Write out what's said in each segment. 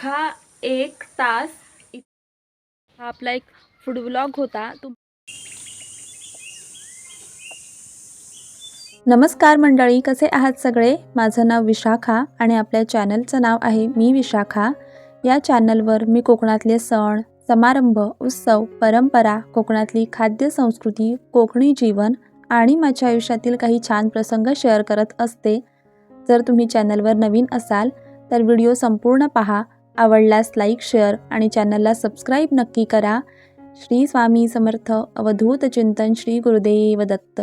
अख्खा एक तास इ- हा आपला एक फूड ब्लॉग होता. तुम नमस्कार मंडळी कसे आहात सगळे? माझं नाव विशाखा आणि आपल्या चॅनलचं नाव आहे मी विशाखा. या चॅनलवर मी कोकणातले सण समारंभ उत्सव परंपरा कोकणातली खाद्य संस्कृती कोकणी जीवन आणि माझ्या आयुष्यातील काही छान प्रसंग शेअर करत असते. जर तुम्ही चॅनलवर नवीन असाल तर व्हिडिओ संपूर्ण पहा. आवडल्यास लाईक शेअर आणि चॅनलला सबस्क्राईब नक्की करा. श्री स्वामी समर्थ अवधूत चिंतन श्री गुरुदेव दत्त.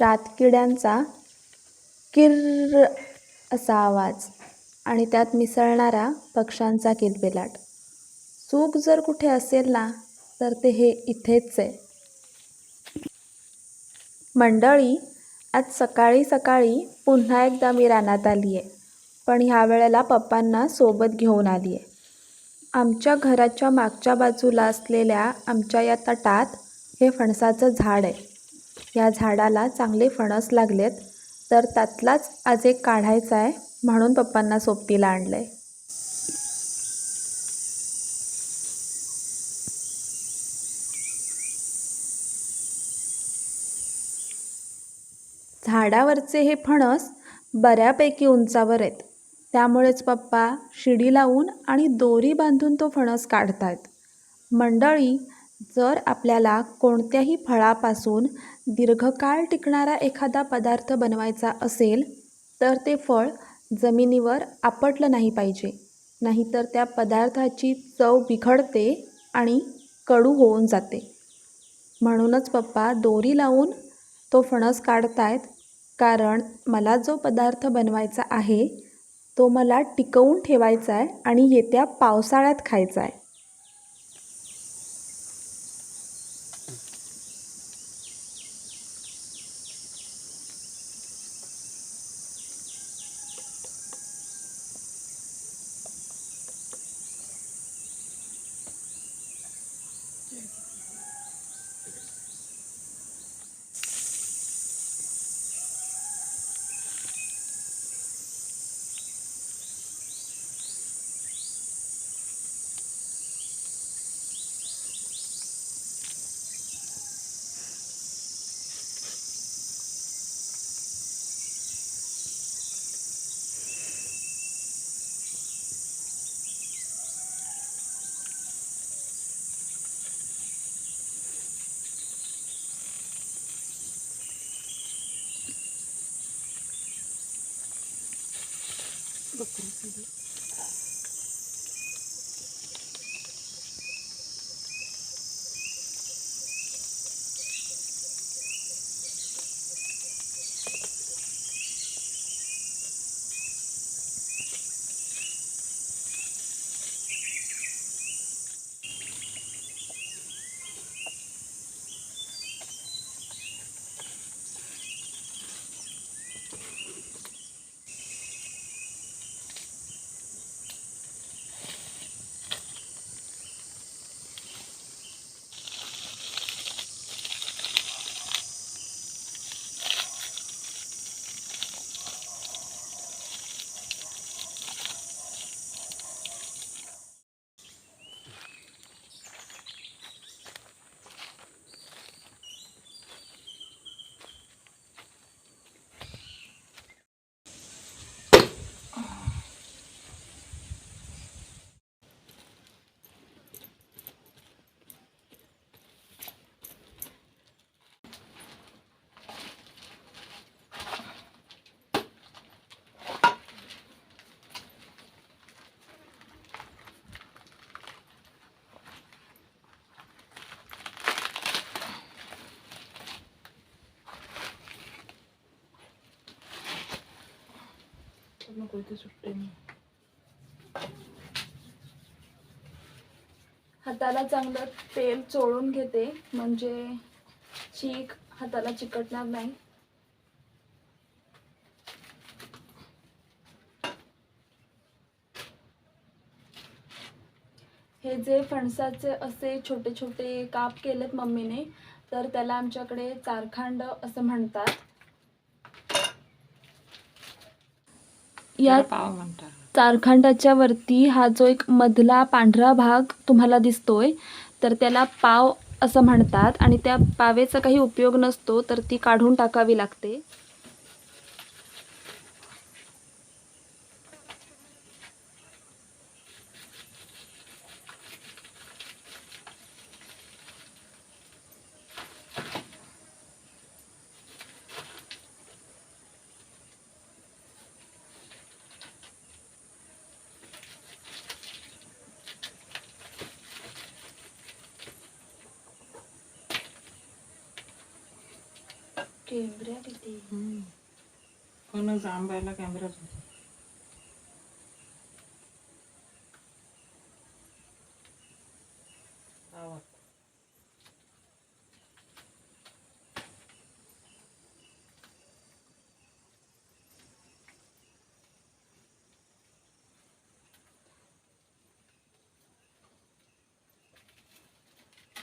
रातकिड्यांचा किर्र असा आवाज आणि त्यात मिसळणारा पक्ष्यांचा किलबिलाट. चूक जर कुठे असेल ना तर ते हे इथेच आहे. मंडळी आज सकाळी सकाळी पुन्हा एकदा मी रानात आली आहे पण ह्या वेळेला पप्पांना सोबत घेऊन आली आहे आमच्या घराच्या मागच्या बाजूला असलेल्या आमच्या या तटात हे फणसाचं झाड आहे. या झाडाला चांगले फणस लागलेत तर त्यातलाच आज एक काढायचा आहे म्हणून पप्पांना सोबतीला आणलं आहे झाडावरचे हे फणस बऱ्यापैकी उंचावर आहेत. त्यामुळेच पप्पा शिडी लावून आणि दोरी बांधून तो फणस काढतायत. मंडळी जर आपल्याला कोणत्याही फळापासून दीर्घकाळ टिकणारा एखादा पदार्थ बनवायचा असेल तर ते फळ जमिनीवर आपटलं नाही पाहिजे. नाहीतर त्या पदार्थाची चव बिघडते आणि कडू होऊन जाते. म्हणूनच पप्पा दोरी लावून तो फणस काढतायत कारण मला जो पदार्थ बनवायचा आहे तो मला टिकवून ठेवायचा आहे आणि येत्या पावसाळ्यात खायचा आहे bakar sih हाताला चांगलं तेल चोळून घेते म्हणजे चीक हाताला चिकटणार नाही. हे जे फणसाचे असे छोटे छोटे काप केलेत मम्मीने तर त्याला आमच्याकडे चारखांड असं म्हणतात. या पाव म्हणतात. चारखांडाच्या वरती हा जो एक मधला पांढरा भाग तुम्हाला दिसतोय तर त्याला पाव असं म्हणतात. आणि त्या पावेचा काही उपयोग नसतो तर ती काढून टाकावी लागते. केंद्र्या किती कोणच आंब्याला कॅमेराच होता.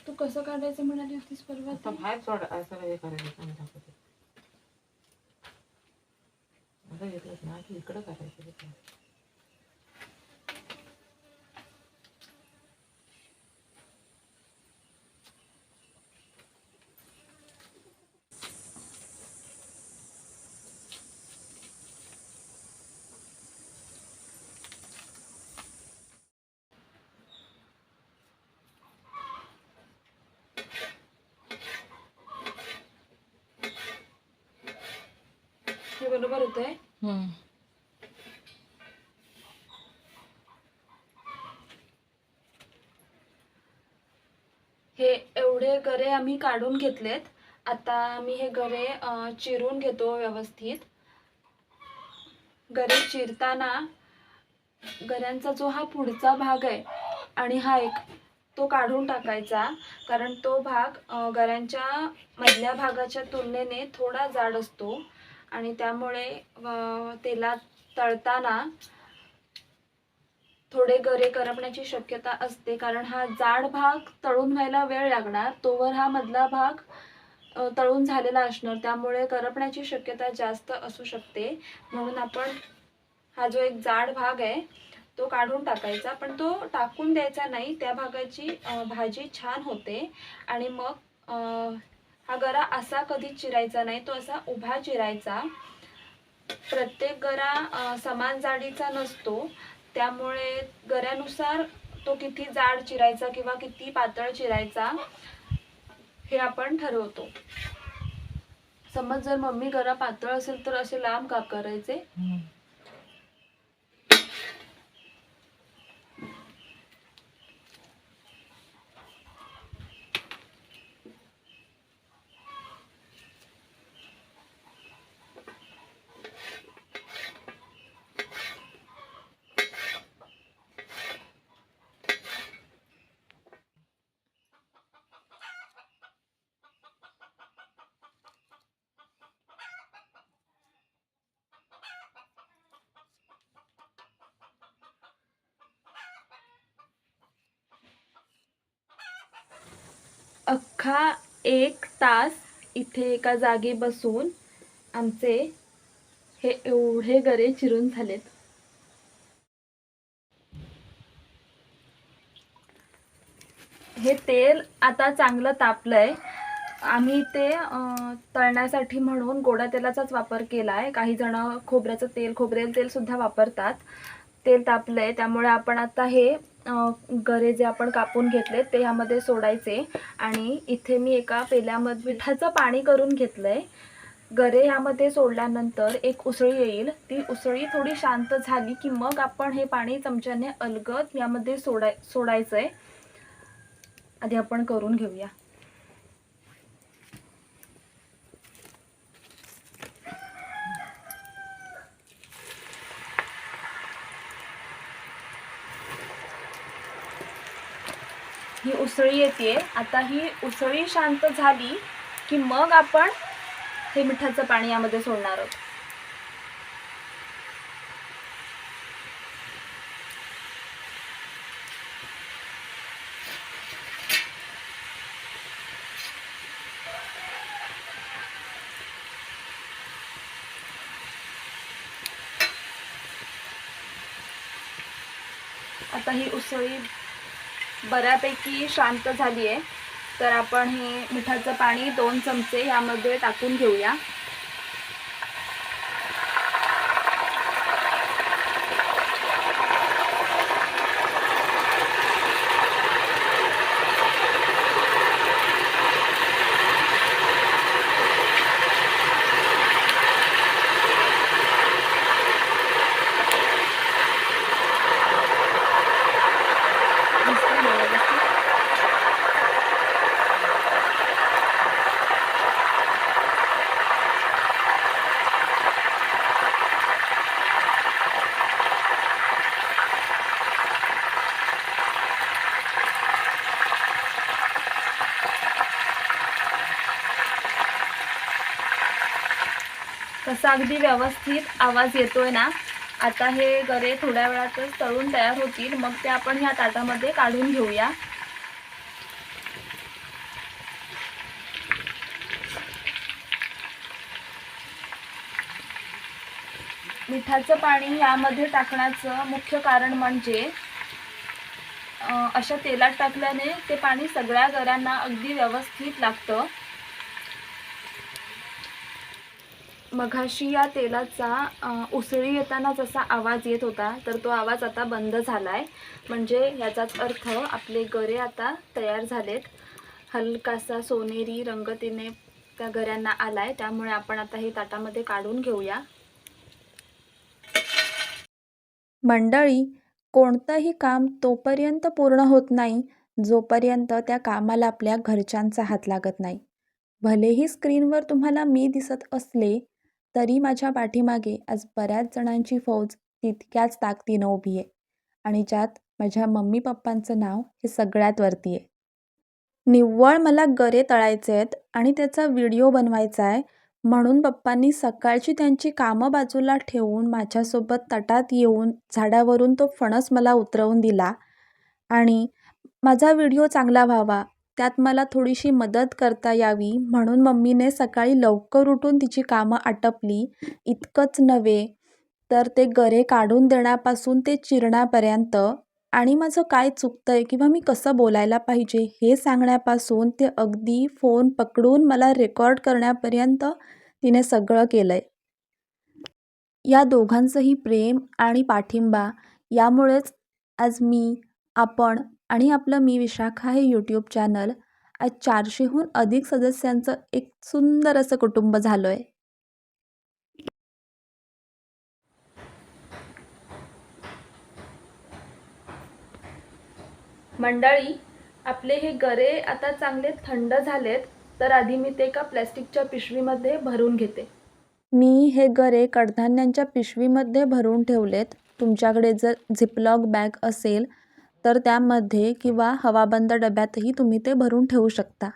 तू कसं काढायचं म्हणाली होतीस परवा? बाहेर सोड असं हे करायचं सांग दाखवते आता घेतलंच ना की इकडं करायचं ते हे बरोबर होत आहे मी काढून घेतलेत. आता मी हे गरे चिरून घेतो व्यवस्थित. गरे चिरताना गऱ्यांचा जो हा पुढचा भाग आहे आणि हा एक तो काढून टाकायचा. कारण तो भाग गऱ्यांच्या मधल्या भागाच्या तुलनेने थोडा जाड असतो. आणि त्यामुळे तेलात तळताना थोडे गरे करपण्याची शक्यता असते कारण हा जाड भाग तळून व्हायला वेळ लागणार. तोवर हा मधला भाग तळून झालेला असणार. त्यामुळे करपण्याची शक्यता जास्त असू शकते. म्हणून आपण हा जो एक जाड भाग आहे तो काढून टाकायचा. पण तो टाकून द्यायचा नाही. त्या भागाची भाजी छान होते. आणि मग हा गरा असा कधीच चिरायचा नाही. तो असा उभा चिरायचा. प्रत्येक गरा समान जाडीचा नसतो. त्यामुळे गऱ्यानुसार तो किती जाड चिरायचा किंवा किती पातळ चिरायचा हे आपण ठरवतो. समज जर मम्मी गरा पातळ असेल तर असे लांब काप करायचे? अख्खा एक तास इथे एका जागी बसून आमचे हे एवढे गरे चिरून झालेत. हे तेल आता चांगलं तापलंय. आम्ही ते तळण्यासाठी म्हणून गोड्या तेलाचाच वापर केला आहे काही जण खोबऱ्याचं तेल खोबरेल तेल सुद्धा वापरतात. तेल तापलं आहे त्यामुळे आपण आता हे गरे जे आपण कापून घेतले ते ह्यामध्ये सोडायचे. आणि इथे मी एका पेल्यामध्ये मिठाचं पाणी करून घेतलं आहे गरे ह्यामध्ये सोडल्यानंतर एक उसळी येईल. ती उसळी थोडी शांत झाली की मग आपण हे पाणी चमच्याने अलगद यामध्ये सोडाय सोडायचं आहे आधी आपण करून घेऊया. उसळी येते. आता ही उसळी शांत झाली की मग आपण हे मिठाचं पाणी यामध्ये सोडणार आहोत. आता ही उसळी बऱ्यापैकी शांत झाली आहे तर आपण हे मिठाचं पाणी दोन चमचे यामध्ये टाकून घेऊया दिसतंय ना व्यवस्थित? तसा अगदी व्यवस्थित आवाज येतोय ना. आता हे गरे थोड्या वेळातच तळून तयार होतील. मग ते आपण ह्या ताटामध्ये काढून घेऊया. मिठाचं पाणी यामध्ये टाकण्याचं मुख्य कारण म्हणजे अशा तेलात टाकल्याने ते पाणी सगळ्या गऱ्यांना अगदी व्यवस्थित लागतं. मघाशी या तेलाचा उसळी येताना जसा आवाज येत होता तर तो आवाज आता बंद झाला आहे म्हणजे याचाच अर्थ आपले गरे आता तयार झालेत. हलकासा सोनेरी रंग तिने त्या गऱ्यांना आला आहे त्यामुळे आपण आता हे ताटामध्ये काढून घेऊया. मंडळी कोणतंही काम तोपर्यंत पूर्ण होत नाही जोपर्यंत त्या कामाला आपल्या घरच्यांचा हात लागत नाही. भलेही स्क्रीनवर तुम्हाला मी दिसत असले तरी माझ्या पाठीमागे आज बऱ्याच जणांची फौज तितक्याच ताकदीनं उभी आहे आणि ज्यात माझ्या मम्मी पप्पांचं नाव हे सगळ्यात वरती आहे. निव्वळ मला गरे तळायचे आहेत आणि त्याचा व्हिडिओ बनवायचा आहे म्हणून पप्पांनी सकाळची त्यांची कामं बाजूला ठेवून माझ्यासोबत तटात येऊन झाडावरून तो फणस मला उतरवून दिला आणि माझा व्हिडिओ चांगला व्हावा त्यात मला थोडीशी मदत करता यावी. म्हणून मम्मीने सकाळी लवकर उठून तिची कामं आटपली. इतकंच नव्हे तर ते गरे काढून देण्यापासून ते चिरण्यापर्यंत. आणि माझं काय चुकतं आहे किंवा मी कसं बोलायला पाहिजे हे सांगण्यापासून ते अगदी फोन पकडून मला रेकॉर्ड करण्यापर्यंत तिने सगळं केलं आहे या दोघांचंही प्रेम आणि पाठिंबा यामुळेच आज मी आपण आणि आपलं मी विशाखा हे यूट्यूब चॅनल आज चारशेहून अधिक सदस्यांचं एक सुंदर असं कुटुंब झालं आहे मंडळी आपले हे गरे आता चांगले थंड झालेत तर आधी मी ते एका प्लॅस्टिकच्या पिशवीमध्ये भरून घेते. मी हे गरे कडधान्यांच्या पिशवीमध्ये भरून ठेवलेत. तुमच्याकडे जर झिपलॉक बॅग असेल तर त्यामध्ये किंवा हवाबंद डब्यातही तुम्ही ते भरून ठेवू शकता.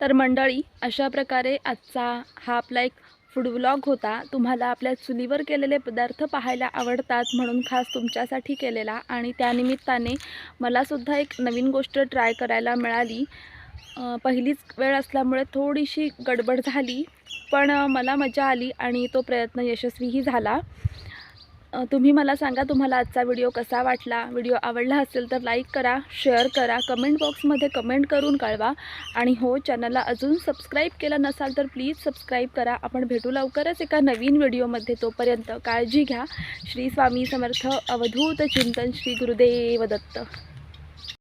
तर मंडळी अशा प्रकारे आजचा हा आपला एक फूड व्लॉग होता. तुम्हाला आपल्या चुलीवर केलेले पदार्थ पाहायला आवडतात म्हणून खास तुमच्यासाठी केलेला आणि त्यानिमित्ताने मलासुद्धा एक नवीन गोष्ट ट्राय करायला मिळाली. पहिलीच वेळ असल्यामुळे थोडीशी गडबड झाली पण मला मजा आली आणि तो प्रयत्न यशस्वीही झाला. तुम्ही मला सांगा तुम्हाला आजचा व्हिडिओ कसा वाटला? व्हिडिओ आवडला असेल तर लाईक करा शेअर करा कमेंट बॉक्समध्ये कमेंट करून कळवा. आणि हो चॅनलला अजून सबस्क्राईब केलं नसाल तर प्लीज सबस्क्राईब करा. आपण भेटू लवकरच एका नवीन व्हिडिओमध्ये. तोपर्यंत काळजी घ्या. श्री स्वामी समर्थ अवधूत चिंतन श्री गुरुदेव दत्त.